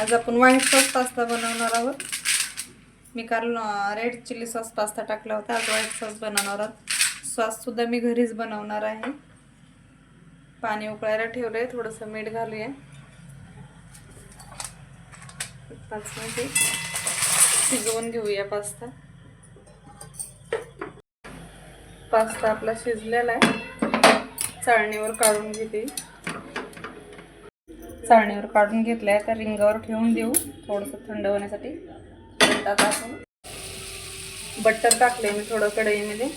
आज आपण white sauce pasta बनवणार आहोत. मी काल रेड चिली सॉस पास्ता टाकला होता. आज व्हाईट सॉस बनवणार आहोत. सॉससुद्धा मी घरीच बनवणार आहे. पाणी उकळायला ठेवलं आहे थोडंसं मीठ घालूया. पाच मिनिटे. शिजवून घेऊया पास्ता. पास्ता आपला शिजलेला आहे. चाळणीवर काढून घेते. चाळणीवर काढून घेतलं आहे तर रिंगावर ठेवून देऊ. थोडंसं थंड होण्यासाठी. परत बटर टाकले मी थोडं कढईमध्ये.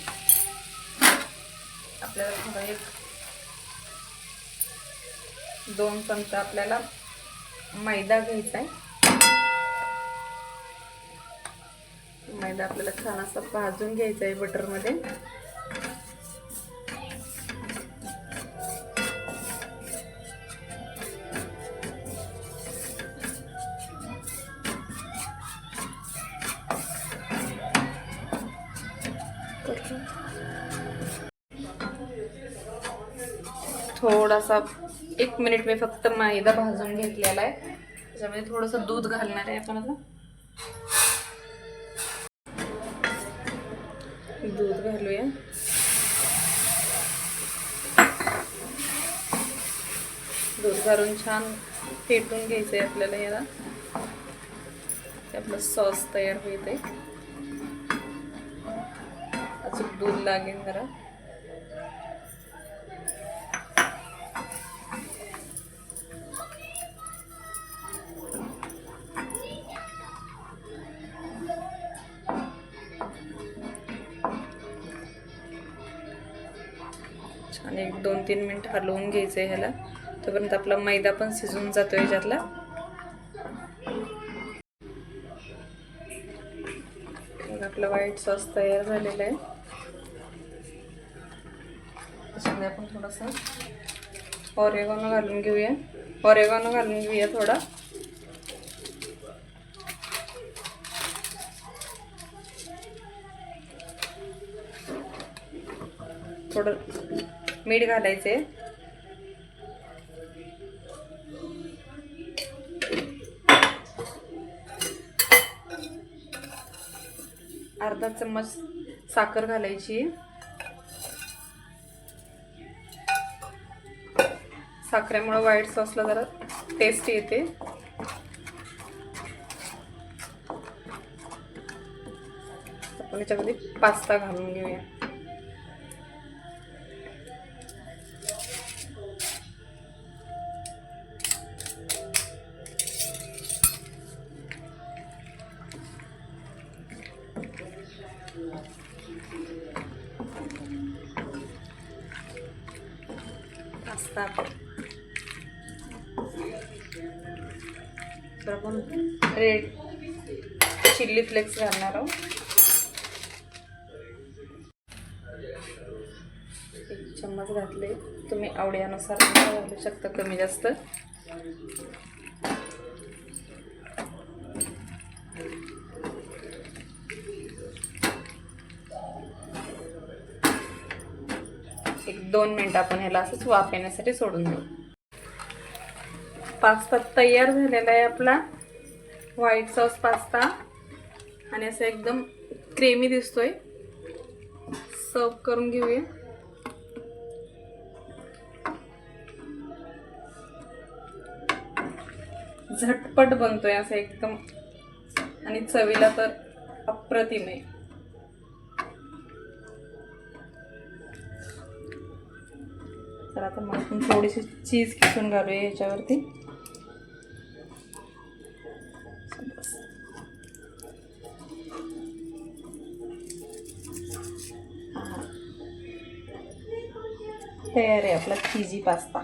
आपल्याला थोडं एक दोन चमचा आपल्याला मैदा घ्यायचा आहे मैदा आपल्याला छान असा भाजून घ्यायचा आहे बटरमध्ये. थोडासा एक मिनिट मी फक्त मैदा भाजून घेतलेला आहे. त्याच्यामध्ये थोडंसं दूध घालणार आहे आपण आता. दूध घालूया. दूध घालून छान फेटून घ्यायचं आहे आपल्याला याला. ते आपलं सॉस तयार होईल आहे दूध लागेल जरा. छान एक दोन तीन मिनिट हलवून घ्यायचं आहे ह्याला. तोपर्यंत आपला मैदा पण शिजून जातो याच्यातला मग आपला व्हाईट सॉस तयार झालेला आहे. त्याच्यामध्ये आपण थोडंसं ऑरेगॉनो घालून घेऊया. ऑरेगॉनो घालून घेऊया थोडा. थोडं मीठ घालायचे अर्धा चम्मच साखर घालायची. साखरेमुळे व्हाईट सॉसला जरा टेस्ट येते. आपण याच्यामध्ये पास्ता घालून घेऊया. पास्ता. तर आपण रेड चिल्ली फ्लेक्स घालणार आहोत. एक चम्मच घातले. तुम्ही आवड्यानुसार घालू शकता कमी जास्त. एक दोन मिनटं आपण ह्याला असंच वाफ येण्यासाठी सोडून देऊ. पास्ता तयार झालेला आहे आपला. White sauce pasta. आणि असं एकदम क्रेमी दिसतोय. सर्व करून घेऊया. झटपट बनतोय असं एकदम. आणि चवीला तर अप्रतिम आहे. तर आता मग थोडीशी चीज किसून घालूया याच्यावरती. तयार आहे आपला चीजी पास्ता